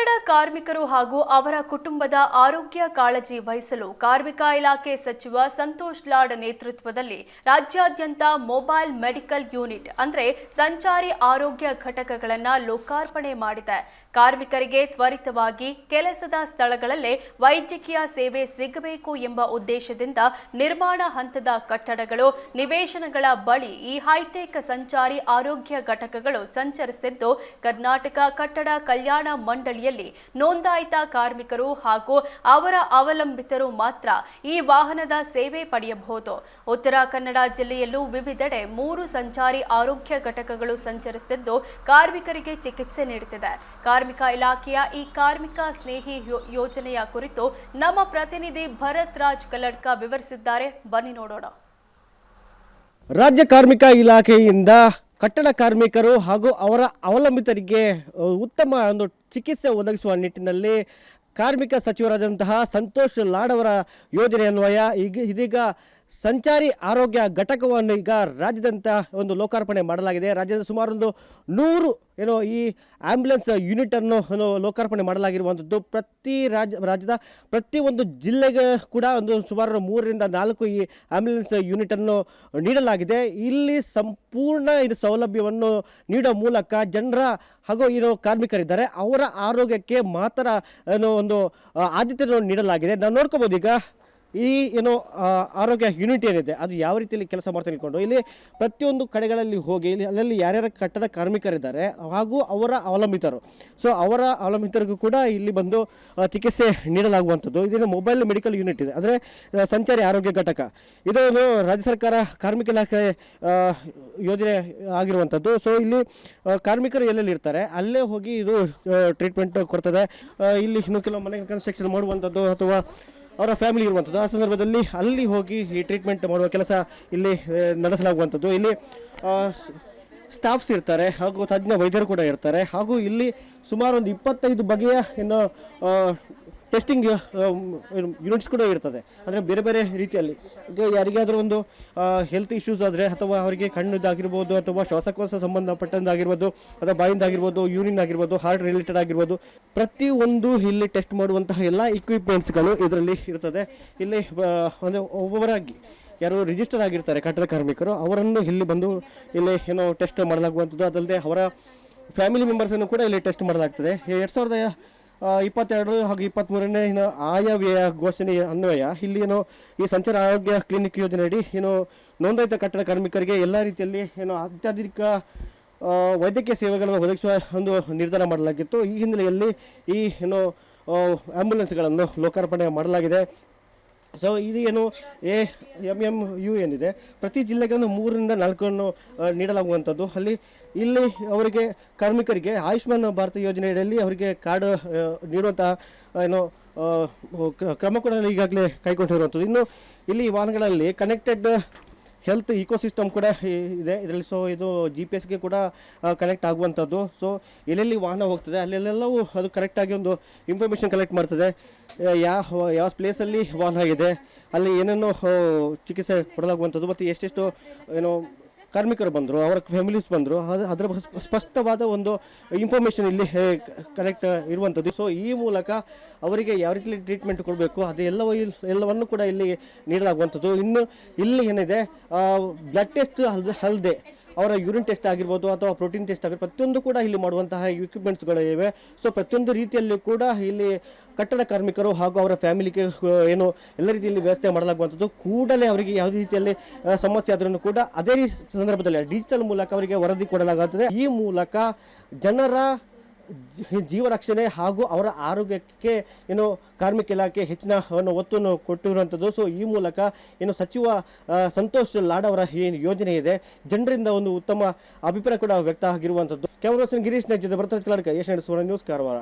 ಕಟ್ಟಡ ಕಾರ್ಮಿಕರು ಹಾಗೂ ಅವರ ಕುಟುಂಬದ ಆರೋಗ್ಯ ಕಾಳಜಿ ವಹಿಸಲು ಕಾರ್ಮಿಕ ಇಲಾಖೆ ಸಚಿವ ಸಂತೋಷ್ ಲಾಡ್ ನೇತೃತ್ವದಲ್ಲಿ ರಾಜ್ಯಾದ್ಯಂತ ಮೊಬೈಲ್ ಮೆಡಿಕಲ್ ಯೂನಿಟ್, ಅಂದ್ರೆ ಸಂಚಾರಿ ಆರೋಗ್ಯ ಘಟಕಗಳನ್ನು ಲೋಕಾರ್ಪಣೆ ಮಾಡಿದೆ. ಕಾರ್ಮಿಕರಿಗೆ ತ್ವರಿತವಾಗಿ ಕೆಲಸದ ಸ್ಥಳಗಳಲ್ಲೇ ವೈದ್ಯಕೀಯ ಸೇವೆ ಸಿಗಬೇಕು ಎಂಬ ಉದ್ದೇಶದಿಂದ ನಿರ್ಮಾಣ ಹಂತದ ಕಟ್ಟಡಗಳು, ನಿವೇಶನಗಳ ಬಳಿ ಈ ಹೈಟೆಕ್ ಸಂಚಾರಿ ಆರೋಗ್ಯ ಘಟಕಗಳು ಸಂಚರಿಸಿದ್ದು, ಕರ್ನಾಟಕ ಕಟ್ಟಡ ಕಲ್ಯಾಣ ನೋಂದಾಯಿತ ಕಾರ್ಮಿಕರು ಹಾಗೂ ಅವರ ಅವಲಂಬಿತರು ಮಾತ್ರ ಈ ವಾಹನದ ಸೇವೆ ಪಡೆಯಬಹುದು. ಉತ್ತರ ಕನ್ನಡ ಜಿಲ್ಲೆಯಲ್ಲೂ ವಿವಿಧೆಡೆ ಮೂರು ಸಂಚಾರಿ ಆರೋಗ್ಯ ಘಟಕಗಳು ಸಂಚರಿಸುತ್ತಿದ್ದು, ಕಾರ್ಮಿಕರಿಗೆ ಚಿಕಿತ್ಸೆ ನೀಡುತ್ತಿದೆ. ಕಾರ್ಮಿಕ ಇಲಾಖೆಯ ಈ ಕಾರ್ಮಿಕ ಸ್ನೇಹಿ ಯೋಜನೆಯ ಕುರಿತು ನಮ್ಮ ಪ್ರತಿನಿಧಿ ಭರತ್ ರಾಜ್ ಕಲ್ಲಡ್ಕ ವಿವರಿಸಿದ್ದಾರೆ. ಬನ್ನಿ ನೋಡೋಣ. ರಾಜ್ಯ ಕಾರ್ಮಿಕ ಇಲಾಖೆಯಿಂದ ಕಟ್ಟಡ ಕಾರ್ಮಿಕರು ಹಾಗೂ ಅವರ ಅವಲಂಬಿತರಿಗೆ ಉತ್ತಮ ಒಂದು ಚಿಕಿತ್ಸೆ ಒದಗಿಸುವ ನಿಟ್ಟಿನಲ್ಲಿ ಕಾರ್ಮಿಕ ಸಚಿವರಾದಂತಹ ಸಂತೋಷ್ ಲಾಡ್ ಅವರ ಯೋಜನೆ ಅನ್ವಯ. ಈಗ ಇದೀಗ ಸಂಚಾರಿ ಆರೋಗ್ಯ ಘಟಕವನ್ನು ಈಗ ರಾಜ್ಯದಂತ ಒಂದು ಲೋಕಾರ್ಪಣೆ ಮಾಡಲಾಗಿದೆ. ರಾಜ್ಯದ ಸುಮಾರು ಒಂದು ನೂರು ಏನೋ ಈ ಆ್ಯಂಬುಲೆನ್ಸ್ ಯೂನಿಟನ್ನು ಅನ್ನು ಲೋಕಾರ್ಪಣೆ ಮಾಡಲಾಗಿರುವಂಥದ್ದು ಪ್ರತಿ ರಾಜ್ಯ, ರಾಜ್ಯದ ಪ್ರತಿಯೊಂದು ಜಿಲ್ಲೆಗೆ ಕೂಡ ಒಂದು ಸುಮಾರು ಮೂರರಿಂದ ನಾಲ್ಕು ಈ ಆ್ಯಂಬುಲೆನ್ಸ್ ಯೂನಿಟನ್ನು ನೀಡಲಾಗಿದೆ. ಇಲ್ಲಿ ಸಂಪೂರ್ಣ ಇದು ಸೌಲಭ್ಯವನ್ನು ನೀಡೋ ಮೂಲಕ ಜನರ ಹಾಗೂ ಏನು ಕಾರ್ಮಿಕರಿದ್ದಾರೆ. ಅವರ ಆರೋಗ್ಯಕ್ಕೆ ಮಾತ್ರ ಏನೋ ಒಂದು ಆದ್ಯತೆಯನ್ನು ನೀಡಲಾಗಿದೆ. ನಾವು ನೋಡ್ಕೋಬೋದು ಈಗ ಈ ಏನು ಆರೋಗ್ಯ ಯೂನಿಟ್ ಏನಿದೆ, ಅದು ಯಾವ ರೀತಿಯಲ್ಲಿ ಕೆಲಸ ಮಾಡ್ತಾ ನಿಂತ್ಕೊಂಡು ಇಲ್ಲಿ ಪ್ರತಿಯೊಂದು ಕಡೆಗಳಲ್ಲಿ ಹೋಗಿ, ಇಲ್ಲಿ ಅಲ್ಲಲ್ಲಿ ಯಾರ್ಯಾರ ಕಟ್ಟಡ ಕಾರ್ಮಿಕರಿದ್ದಾರೆ, ಹಾಗೂ ಅವರ ಅವಲಂಬಿತರು. ಸೊ ಅವರ ಅವಲಂಬಿತರಿಗೂ ಕೂಡ ಇಲ್ಲಿ ಬಂದು ಚಿಕಿತ್ಸೆ ನೀಡಲಾಗುವಂಥದ್ದು. ಇದೇನು ಮೊಬೈಲ್ ಮೆಡಿಕಲ್ ಯೂನಿಟ್ ಇದೆ. ಅಂದರೆ ಸಂಚಾರಿ ಆರೋಗ್ಯ ಘಟಕ. ಇದೊಂದು ರಾಜ್ಯ ಸರ್ಕಾರ ಕಾರ್ಮಿಕ ಇಲಾಖೆ ಯೋಜನೆ ಆಗಿರುವಂಥದ್ದು. ಸೊ ಇಲ್ಲಿ ಕಾರ್ಮಿಕರು ಎಲ್ಲೆಲ್ಲಿ ಇರ್ತಾರೆ, ಅಲ್ಲೇ ಹೋಗಿ ಇದು ಟ್ರೀಟ್ಮೆಂಟ್ ಕೊಡ್ತದೆ. ಇಲ್ಲಿ ಇನ್ನು ಕೆಲವು ಮನೆ ಕನ್ಸ್ಟ್ರಕ್ಷನ್ ಮಾಡುವಂಥದ್ದು ಅಥವಾ ಅವರ ಫ್ಯಾಮಿಲಿ ಇರುವಂಥದ್ದು. ಆ ಸಂದರ್ಭದಲ್ಲಿ ಅಲ್ಲಿ ಹೋಗಿ ಈ ಟ್ರೀಟ್ಮೆಂಟ್ ಮಾಡುವ ಕೆಲಸ ಇಲ್ಲಿ ನಡೆಸಲಾಗುವಂಥದ್ದು. ಇಲ್ಲಿ ಸ್ಟಾಫ್ಸ್ ಇರ್ತಾರೆ, ಹಾಗೂ ತಜ್ಞ ವೈದ್ಯರು ಕೂಡ ಇರ್ತಾರೆ. ಹಾಗೂ ಇಲ್ಲಿ ಸುಮಾರು ಒಂದು ಇಪ್ಪತ್ತೈದು ಬಗೆಯ ಏನು ಟೆಸ್ಟಿಂಗ್ ಯೂನಿಟ್ಸ್ ಕೂಡ ಇರ್ತದೆ. ಅಂದರೆ ಬೇರೆ ಬೇರೆ ರೀತಿಯಲ್ಲಿ. ಈಗ ಯಾರಿಗಾದರೂ ಒಂದು ಹೆಲ್ತ್ ಇಶ್ಯೂಸ್ ಆದರೆ ಅಥವಾ ಅವರಿಗೆ ಕಣ್ಣದಾಗಿರ್ಬೋದು ಅಥವಾ ಶ್ವಾಸಕೋಶ ಸಂಬಂಧಪಟ್ಟದ್ದಾಗಿರ್ಬೋದು ಅಥವಾ ಬಾಯಿಂದಾಗಿರ್ಬೋದು ಯೂರಿನ್ ಆಗಿರ್ಬೋದು ಹಾರ್ಟ್ ರಿಲೇಟೆಡ್ ಆಗಿರ್ಬೋದು ಪ್ರತಿಯೊಂದು ಇಲ್ಲಿ ಟೆಸ್ಟ್ ಮಾಡುವಂತಹ ಎಲ್ಲ ಇಕ್ವಿಪ್ಮೆಂಟ್ಸ್ಗಳು ಇದರಲ್ಲಿ ಇರ್ತದೆ. ಇಲ್ಲಿ ಅಂದರೆ ಒಬ್ಬೊಬ್ಬರಾಗಿ ಯಾರು ರಿಜಿಸ್ಟರ್ ಆಗಿರ್ತಾರೆ, ಕಟ್ಟಡ ಕಾರ್ಮಿಕರು, ಅವರನ್ನು ಇಲ್ಲಿ ಬಂದು ಇಲ್ಲಿ ಏನೋ ಟೆಸ್ಟ್ ಮಾಡಲಾಗುವಂಥದ್ದು. ಅದಲ್ಲದೆ ಅವರ ಫ್ಯಾಮಿಲಿ ಮೆಂಬರ್ಸನ್ನು ಕೂಡ ಇಲ್ಲಿ ಟೆಸ್ಟ್ ಮಾಡಲಾಗ್ತದೆ. ಎರಡು ಸಾವಿರದ ಇಪ್ಪತ್ತೆರಡು ಹಾಗೂ ಇಪ್ಪತ್ತ್ಮೂರನೇ ಏನು ಆಯವ್ಯಯ ಘೋಷಣೆ ಅನ್ವಯ. ಇಲ್ಲಿ ಏನು ಈ ಸಂಚಾರ ಆರೋಗ್ಯ ಕ್ಲಿನಿಕ್ ಯೋಜನೆಯಡಿ ಏನು ನೋಂದಾಯಿತ ಕಟ್ಟಡ ಕಾರ್ಮಿಕರಿಗೆ ಎಲ್ಲ ರೀತಿಯಲ್ಲಿ ಏನು ಅತ್ಯಾಧುನಿಕ ಆ, ವೈದ್ಯಕೀಯ ಸೇವೆಗಳನ್ನು ಒದಗಿಸುವ ಒಂದು ನಿರ್ಧಾರ ಮಾಡಲಾಗಿತ್ತು. ಈ ಹಿನ್ನೆಲೆಯಲ್ಲಿ ಈ ಏನು ಆ್ಯಂಬುಲೆನ್ಸ್ಗಳನ್ನು ಲೋಕಾರ್ಪಣೆ ಮಾಡಲಾಗಿದೆ. ಸೊ ಇದು ಏನು ಎ ಎಂ ಎಂ ಯು ಏನಿದೆ. ಪ್ರತಿ ಜಿಲ್ಲೆಗೆ ಒಂದು ಮೂರರಿಂದ ನಾಲ್ಕನ್ನು ನೀಡಲಾಗುವಂಥದ್ದು. ಅಲ್ಲಿ, ಇಲ್ಲಿ ಅವರಿಗೆ ಕಾರ್ಮಿಕರಿಗೆ ಆಯುಷ್ಮಾನ್ ಭಾರತ ಯೋಜನೆಯಲ್ಲಿ ಅವರಿಗೆ ಕಾರ್ಡ್ ನೀಡುವಂತಹ ಏನು ಕ್ರಮ ಕೂಡ ಈಗಾಗಲೇ ಕೈಗೊಂಡಿರುವಂಥದ್ದು. ಇನ್ನು, ಇಲ್ಲಿ ವಾಹನಗಳಲ್ಲಿ ಕನೆಕ್ಟೆಡ್ ಹೆಲ್ತ್ ಇಕೋಸಿಸ್ಟಮ್ ಕೂಡ ಇದೆ. ಇದರಲ್ಲಿ ಸೊ ಇದು ಜಿ ಪಿ ಎಸ್ಗೆ ಕೂಡ ಕನೆಕ್ಟ್ ಆಗುವಂಥದ್ದು. ಸೊ ಎಲ್ಲೆಲ್ಲಿ ವಾಹನ ಹೋಗ್ತದೆ, ಅಲ್ಲೆಲ್ಲೆಲ್ಲವೂ ಅದು ಕರೆಕ್ಟಾಗಿ ಒಂದು ಇನ್ಫಾರ್ಮೇಷನ್ ಕಲೆಕ್ಟ್ ಮಾಡ್ತದೆ. ಯಾವ ಯಾವ ಪ್ಲೇಸಲ್ಲಿ ವಾಹನ ಆಗಿದೆ, ಅಲ್ಲಿ ಏನೇನೋ ಚಿಕಿತ್ಸೆ ಕೊಡಲಾಗುವಂಥದ್ದು, ಮತ್ತು ಎಷ್ಟೆಷ್ಟು, ಏನು ಕಾರ್ಮಿಕರು ಬಂದರು, ಅವರ ಫ್ಯಾಮಿಲೀಸ್ ಬಂದರು, ಅದು, ಅದರ ಸ್ಪಷ್ಟವಾದ ಒಂದು ಇನ್ಫಾರ್ಮೇಷನ್ ಇಲ್ಲಿ ಕನೆಕ್ಟ್ ಇರುವಂಥದ್ದು ಸೊ ಈ ಮೂಲಕ ಅವರಿಗೆ ಯಾವ ರೀತಿ ಟ್ರೀಟ್ಮೆಂಟ್ ಕೊಡಬೇಕು ಅದೆಲ್ಲವ ಇಲ್- ಎಲ್ಲವನ್ನು ಕೂಡ ಇಲ್ಲಿ ನೀಡಲಾಗುವಂಥದ್ದು ಇನ್ನು ಇಲ್ಲಿ ಏನಿದೆ ಬ್ಲಡ್ ಟೆಸ್ಟ್ ಅಲ್ದೆ ಅಲ್ಲದೆ ಅವರ ಯೂರಿನ್ ಟೆಸ್ಟ್ ಆಗಿರ್ಬೋದು ಅಥವಾ ಪ್ರೋಟೀನ್ ಟೆಸ್ಟ್ ಆಗಿರ್ಬೋದು, ಪ್ರತಿಯೊಂದು ಕೂಡ ಇಲ್ಲಿ ಮಾಡುವಂತಹ ಇಕ್ವಿಪ್ಮೆಂಟ್ಸ್ಗಳು ಇವೆ. ಸೊ ಪ್ರತಿಯೊಂದು ರೀತಿಯಲ್ಲೂ ಕೂಡ ಇಲ್ಲಿ ಕಟ್ಟಡ ಕಾರ್ಮಿಕರು ಹಾಗೂ ಅವರ ಫ್ಯಾಮಿಲಿಗೆ ಏನು ಎಲ್ಲ ರೀತಿಯಲ್ಲಿ ವ್ಯವಸ್ಥೆ ಮಾಡಲಾಗುವಂಥದ್ದು. ಕೂಡಲೇ ಅವರಿಗೆ ಯಾವುದೇ ರೀತಿಯಲ್ಲಿ ಸಮಸ್ಯೆ ಆದ್ರೂ ಕೂಡ ಅದೇ ಸಂದರ್ಭದಲ್ಲಿ ಡಿಜಿಟಲ್ ಮೂಲಕ ಅವರಿಗೆ ವರದಿ ಕೊಡಲಾಗುತ್ತದೆ. ಈ ಮೂಲಕ ಜನರ ಜೀವ ರಕ್ಷಣೆ ಹಾಗೂ ಅವರ ಆರೋಗ್ಯಕ್ಕೆ ಏನು ಕಾರ್ಮಿಕ ಇಲಾಖೆ ಹೆಚ್ಚಿನ ಒತ್ತನ್ನು ಕೊಟ್ಟಿರುವಂಥದ್ದು. ಸೊ ಈ ಮೂಲಕ ಏನು ಸಚಿವ ಸಂತೋಷ್ ಲಾಡ್ ಅವರ ಏನು ಯೋಜನೆ ಇದೆ. ಜನರಿಂದ ಒಂದು ಉತ್ತಮ ಅಭಿಪ್ರಾಯ ಕೂಡ ವ್ಯಕ್ತ ಆಗಿರುವಂಥದ್ದು ಕ್ಯಾಮರಾ ಗಿರೀಶ್ ನಾಯ್ಕ್ ಜೊತೆ ಬರ್ತಾ ಕಲಾಡ್ಕ ಸುವರ್ಣ ನ್ಯೂಸ್ ಕಾರವಾರ.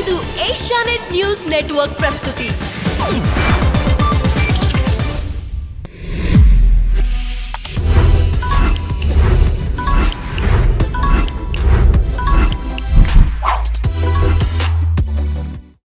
ಇದು ಏಷ್ಯಾನೆಟ್ ನ್ಯೂಸ್ ನೆಟ್ವರ್ಕ್ ಪ್ರಸ್ತುತಿ.